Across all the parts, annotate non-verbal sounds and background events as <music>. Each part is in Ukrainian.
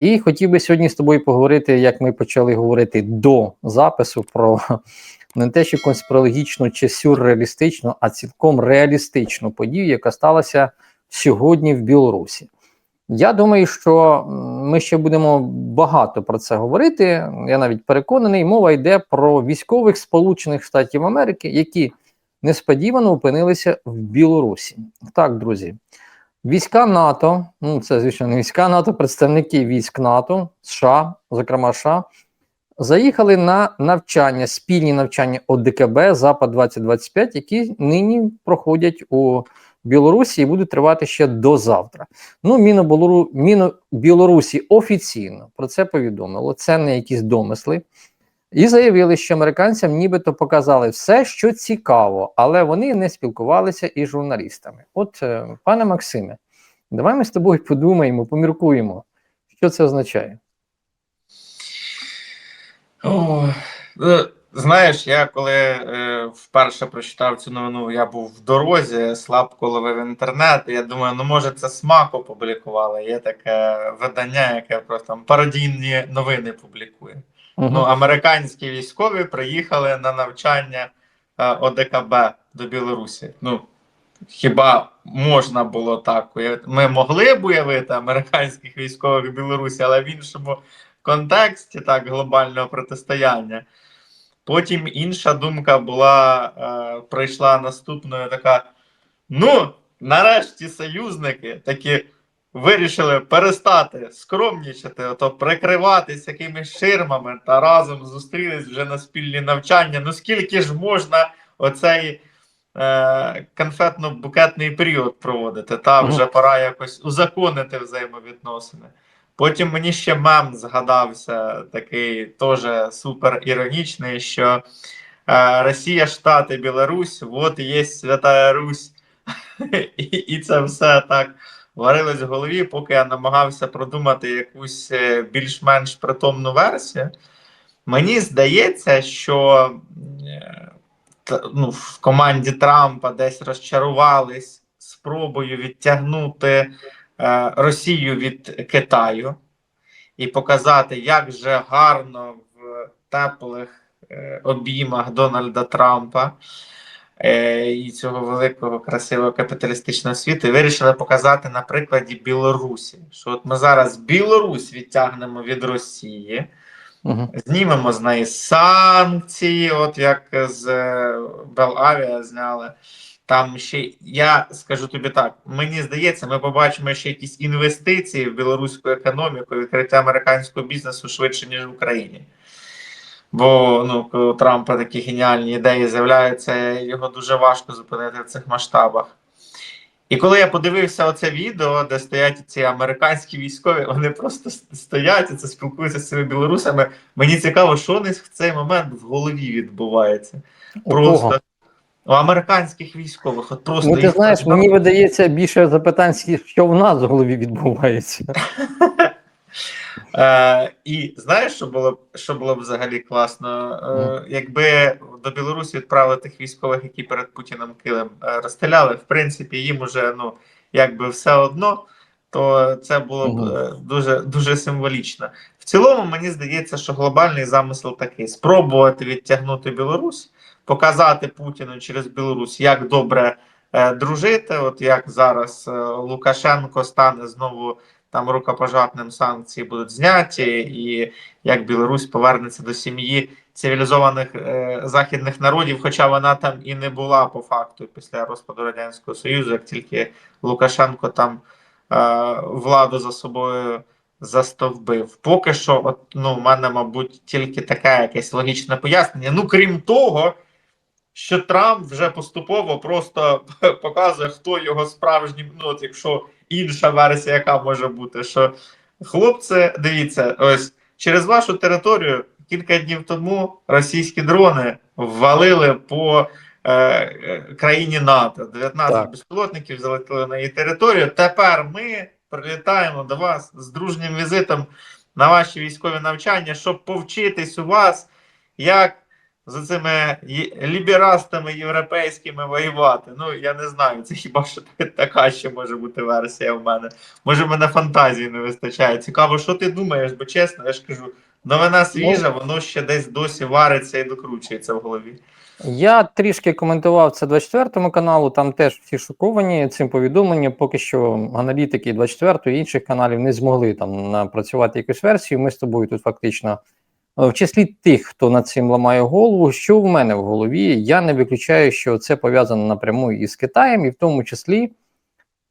І хотів би сьогодні з тобою поговорити, як ми почали говорити до запису, про <laughs> не те, що конспірологічну чи сюрреалістичну, а цілком реалістичну подію, яка сталася сьогодні в Білорусі. Я думаю, що ми ще будемо багато про це говорити. Я навіть переконаний, мова йде про військових Сполучених Штатів Америки, які несподівано опинилися в Білорусі. Так, друзі, війська НАТО, ну це звісно не війська НАТО, представники військ НАТО, США, зокрема США, заїхали на навчання, спільні навчання ОДКБ Запад 2025, які нині проходять у Білорусі і будуть тривати ще до завтра. Ну, Мінобілору... Мінобілорусі офіційно про це повідомило. Це не якісь домисли. І заявили, що американцям нібито показали все, що цікаво, але вони не спілкувалися із журналістами. От, е, пане Максиме, давай ми з тобою подумаємо, поміркуємо, що це означає. О, ну, знаєш, я коли е, вперше прочитав цю новину, я був в дорозі, слабко ловив інтернет. і Я думаю, ну може це смак опублікували. Є таке видання, яке просто там пародійні новини публікує. Ну, американські військові приїхали на навчання е, ОДКБ до Білорусі. Ну, хіба можна було так? Ми могли б уявити американських військових в Білорусі, але в іншому контексті так глобального протистояння. Потім інша думка була, е, прийшла наступною така: ну, нарешті союзники такі вирішили перестати скромнічати, ото прикриватись якимись ширмами та разом зустрілись вже на спільні навчання. Ну скільки ж можна оцей е, конфетно-букетний період проводити? Та вже пора якось узаконити взаємовідносини. Потім мені ще мем згадався, такий теж супер іронічний, що е, Росія, Штати, Білорусь, от є Свята Русь. <laughs> і, і це все так варилось в голові, поки я намагався продумати якусь е, більш-менш притомну версію. Мені здається, що е, ну, в команді Трампа десь розчарувались спробою відтягнути е, Росію від Китаю і показати, як же гарно в теплих е, обіймах Дональда Трампа і цього великого красивого капіталістичного світу, і вирішили показати на прикладі Білорусі. Що от ми зараз Білорусь відтягнемо від Росії, Мгм. знімемо з неї санкції, от як з е, Белавіа зняли. Там ще я скажу тобі так: мені здається, ми побачимо ще якісь інвестиції в білоруську економіку, відкриття американського бізнесу швидше, ніж в Україні. Бо ну, коли у Трампа такі геніальні ідеї з'являються, його дуже важко зупинити в цих масштабах. І коли я подивився оце відео, де стоять ці американські військові, вони просто стоять і це спілкуються з цими білорусами. Мені цікаво, що у них в цей момент в голові відбувається. Просто у американських військових, от просто Ну, ти їх знаєш, мені видається більше запитань, що в нас в голові відбувається. <laughs> Е, і знаєш, що було б що було б взагалі класно? Е, якби до Білорусі відправили тих військових, які перед Путіним килим е, розстріляли, в принципі, їм уже ну якби все одно, то це було б е, дуже дуже символічно. В цілому, мені здається, що глобальний замисел такий: спробувати відтягнути Білорусь, показати Путіну через Білорусь, як добре е, дружити. От як зараз е, Лукашенко стане знову там рукопожатним санкції будуть зняті, і як Білорусь повернеться до сім'ї цивілізованих е, західних народів, хоча вона там і не була по факту після розпаду радянського союзу, як тільки Лукашенко там е, владу за собою застовбив. Поки що, от ну, в мене, мабуть, тільки таке якесь логічне пояснення. Ну крім того. Що Трамп вже поступово просто <laughs> показує, хто його справжній, ну от якщо інша версія, яка може бути, що хлопці, дивіться, ось через вашу територію кілька днів тому російські дрони ввалили по е, країні НАТО. 19 Так. безпілотників залетіли на її територію. Тепер ми прилітаємо до вас з дружнім візитом на ваші військові навчання, щоб повчитись у вас, як з цими ліберастами європейськими воювати. Ну, я не знаю, це хіба що <laughs> така ще може бути версія в мене. Може, мене фантазії не вистачає. Цікаво, що ти думаєш, бо чесно, я ж кажу, новина свіжа, воно ще десь досі вариться і докручується в голові. Я трішки коментував це 24 каналу, там теж всі шоковані цим повідомленням. Поки що аналітики 24 і інших каналів не змогли там напрацювати якусь версію. Ми з тобою тут фактично в числі тих, хто над цим ламає голову. Що в мене в голові? Я не виключаю, що це пов'язано напряму із Китаєм, і в тому числі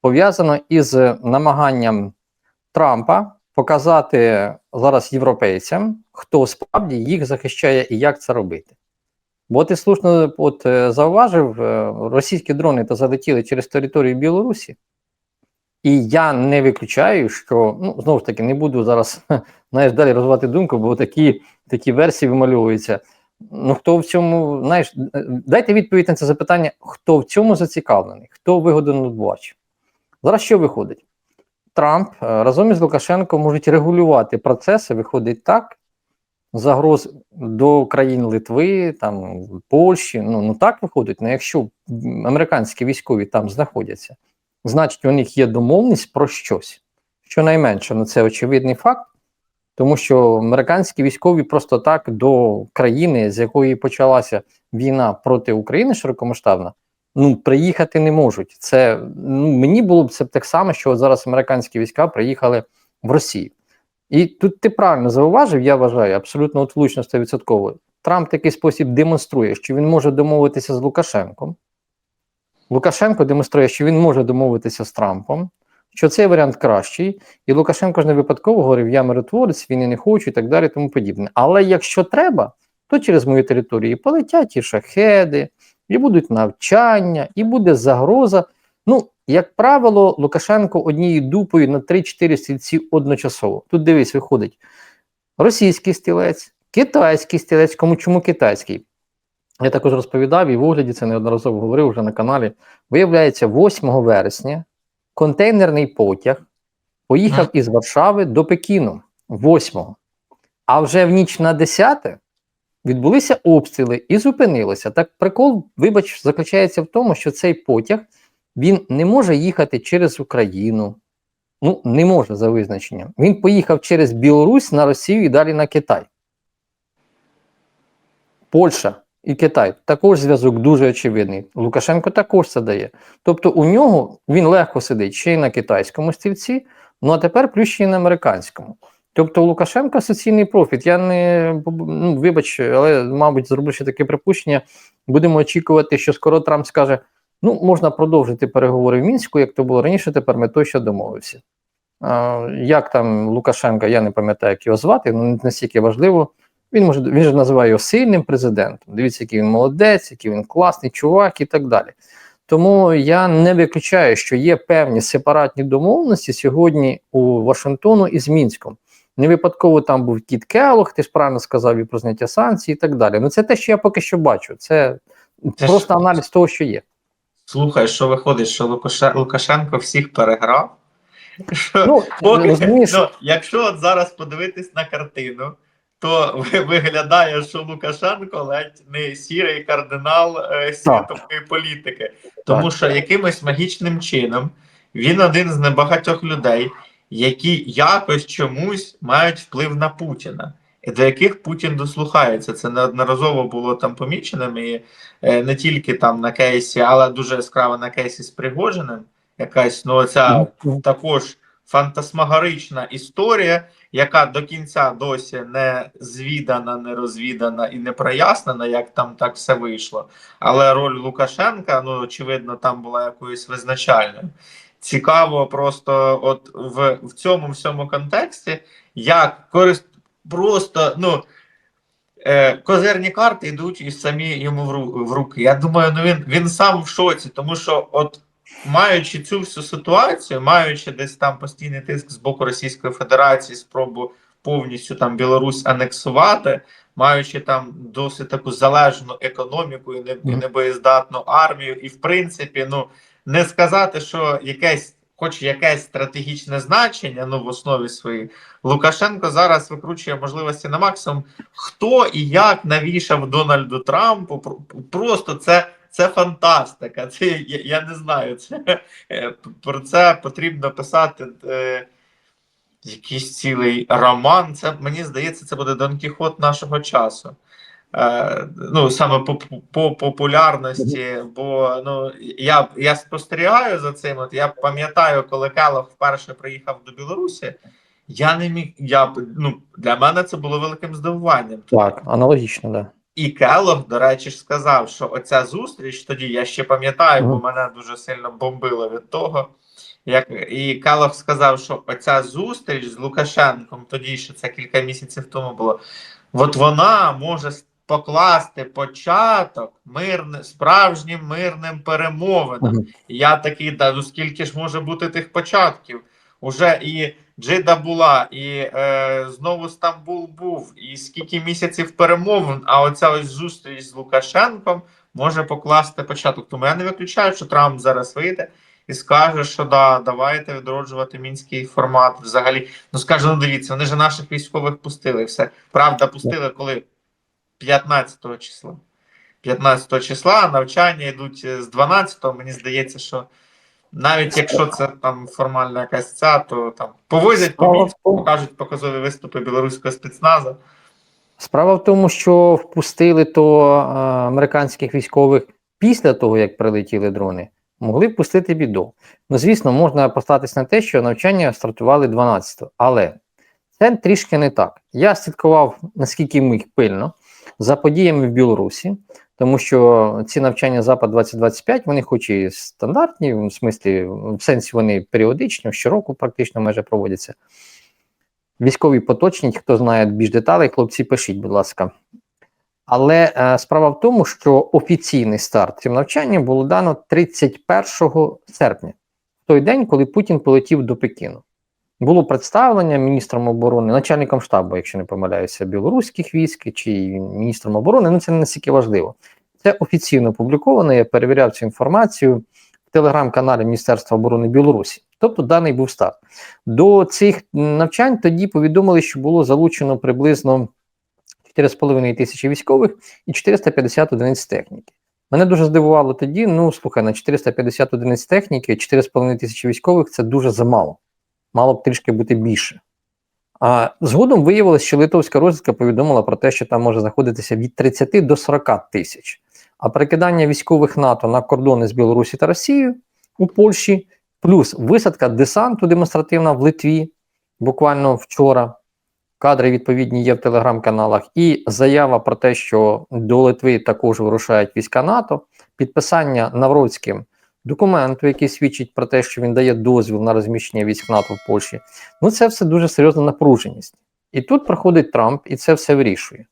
пов'язано із намаганням Трампа показати зараз європейцям, хто справді їх захищає і як це робити. Бо ти слушно от, е, зауважив, е, російські дрони та залетіли через територію Білорусі, і я не виключаю, що ну знову ж таки не буду зараз <laughs> знаєш, далі розвивати думку, бо такі, такі версії вимальовуються. Ну хто в цьому, знаєш, е, дайте відповідь на це запитання, хто в цьому зацікавлений, хто вигоду бачить. Зараз що виходить? Трамп е, разом із Лукашенко можуть регулювати процеси, виходить так, загроз до країн Литви, там Польщі. Ну, ну так виходить. Ну, якщо американські військові там знаходяться, значить у них є домовленість про щось. Щонайменше, ну це очевидний факт, тому що американські військові просто так до країни, з якої почалася війна проти України широкомасштабна, ну приїхати не можуть. Це ну мені було б це так само, що зараз американські війська приїхали в Росію. І тут ти правильно зауважив, я вважаю, абсолютно от влучно 100%. Трамп такий спосіб демонструє, що він може домовитися з Лукашенком. Лукашенко демонструє, що він може домовитися з Трампом, що цей варіант кращий. І Лукашенко ж не випадково говорив: я миротворець, він і не хочу, і так далі, тому подібне. Але якщо треба, то через мою територію полетять і шахеди, і будуть навчання, і буде загроза. Ну, як правило, Лукашенко однією дупою на 3-4 стільці одночасово. Тут дивись, виходить російський стілець, китайський стілець. Кому чому китайський? Я також розповідав і в огляді це неодноразово говорив вже на каналі. Виявляється, 8 вересня контейнерний потяг поїхав із Варшави до Пекіну 8. А вже в ніч на 10 відбулися обстріли і зупинилося. Так прикол, вибач, заключається в тому, що цей потяг він не може їхати через Україну. Ну, не може за визначенням. Він поїхав через Білорусь на Росію і далі на Китай. Польща і Китай також зв'язок дуже очевидний. Лукашенко також це дає. Тобто у нього він легко сидить ще й на китайському стільці, ну а тепер плюс ще й на американському. Тобто у Лукашенка соціальний профіт. Я не ну, вибач, але, мабуть, зроблю ще таке припущення. Будемо очікувати, що скоро Трамп скаже: ну, можна продовжити переговори в мінську, як то було раніше, тепер ми точно домовився. А, як там Лукашенка, я не пам'ятаю, як його звати, ну настільки важливо. Він може він же називає його сильним президентом. Дивіться, який він молодець, який він класний чувак і так далі. Тому я не виключаю, що є певні сепаратні домовленості сьогодні у Вашингтону із Мінськом. Не випадково там був Кіт Келлог, ти ж правильно сказав і про зняття санкцій і так далі. Ну це те, що я поки що бачу. Це, Це просто ж- аналіз того, що є. Слухай, що виходить, що Лукаше- Лукашенко всіх переграв. Ну, поки, ну, якщо от зараз подивитись на картину, то ви- виглядає, що Лукашенко ледь не сірий кардинал е, світової політики. Тому Так. що якимось магічним чином він один з небагатьох людей, які якось чомусь мають вплив на Путіна. І до яких Путін дослухається. Це неодноразово було там поміченим, і е, не тільки там на кейсі, але дуже яскраво на кейсі з Пригожиним. Якась ну ця також фантасмагорична історія, яка до кінця досі не звідана, не розвідана і не прояснена, як там так все вийшло. Але роль Лукашенка, ну очевидно, там була якоюсь визначальною. Цікаво, просто от в, в цьому всьому контексті, як корист просто ну. Е, козирні карти йдуть і самі йому в, руки. Я думаю, ну він, він сам в шоці, тому що, от маючи цю всю ситуацію, маючи десь там постійний тиск з боку Російської Федерації, спробу повністю там Білорусь анексувати, маючи там досить таку залежну економіку і, не, і небоєздатну армію, і в принципі, ну не сказати, що якесь хоч якесь стратегічне значення, ну в основі своїй, Лукашенко зараз викручує можливості на максимум. Хто і як навішав Дональду Трампу? Про- Просто це, це фантастика. Це я, я не знаю. Це е, про це потрібно писати. Е, Якийсь цілий роман. Це мені здається, це буде Дон Кіхот нашого часу. Е, ну, саме по, по популярності, бо ну, я, я спостерігаю за цим. От я пам'ятаю, коли Келох вперше приїхав до Білорусі, я не міг. Я, ну, для мене це було великим здивуванням. Так, аналогічно, да. І Келох, до речі, ж сказав, що оця зустріч тоді, я ще пам'ятаю, бо мене дуже сильно бомбило від того. Як і Келох сказав, що оця зустріч з Лукашенком, тоді ще це кілька місяців тому було. От вона може покласти початок мирне, справжнім мирним перемовинам. Я такий, да, ну скільки ж може бути тих початків? Уже і Джида була, і е, знову Стамбул був, і скільки місяців перемовин, а оця ось зустріч з Лукашенком може покласти початок. Тому я не виключаю, що Трамп зараз вийде і скаже, що да, давайте відроджувати мінський формат. Взагалі, ну скаже, ну дивіться, вони ж наших військових пустили. Все правда, пустили коли 15 числа. 15 числа навчання йдуть з 12-го. Мені здається, що навіть якщо це там формальна якась ця, то там повозять по тому- покажуть показові виступи білоруського спецназу. Справа в тому, що впустили то е, американських військових після того, як прилетіли дрони, могли впустити біду. Ну, звісно, можна послатися на те, що навчання стартували 12-го, але це трішки не так. Я слідкував, наскільки міг пильно, за подіями в Білорусі, тому що ці навчання Запад 2025, вони хоч і стандартні, в смислі, в сенсі вони періодично, щороку практично майже проводяться. Військові поточні, хто знає більш деталей, хлопці, пишіть, будь ласка. Але е, справа в тому, що офіційний старт цим навчанням було дано 31 серпня, в той день, коли Путін полетів до Пекіну. Було представлення міністром оборони, начальником штабу, якщо не помиляюся, білоруських військ чи міністром оборони. Ну це не настільки важливо. Це офіційно опубліковано. Я перевіряв цю інформацію в телеграм-каналі Міністерства оборони Білорусі. Тобто даний був старт. До цих навчань тоді повідомили, що було залучено приблизно 4,5 тисячі військових і 450 одиниць техніки. Мене дуже здивувало тоді. Ну, слухай, на 450 одиниць техніки, 4,5 тисячі військових це дуже замало. Мало б трішки бути більше. А згодом виявилось, що литовська розвідка повідомила про те, що там може знаходитися від 30 до 40 тисяч. А перекидання військових НАТО на кордони з Білорусі та Росією у Польщі, плюс висадка десанту демонстративна в Литві буквально вчора. Кадри відповідні є в телеграм-каналах, і заява про те, що до Литви також вирушають війська НАТО, підписання Навроцьким документу, який свідчить про те, що він дає дозвіл на розміщення військ НАТО в Польщі. Ну це все дуже серйозна напруженість. І тут проходить Трамп і це все вирішує.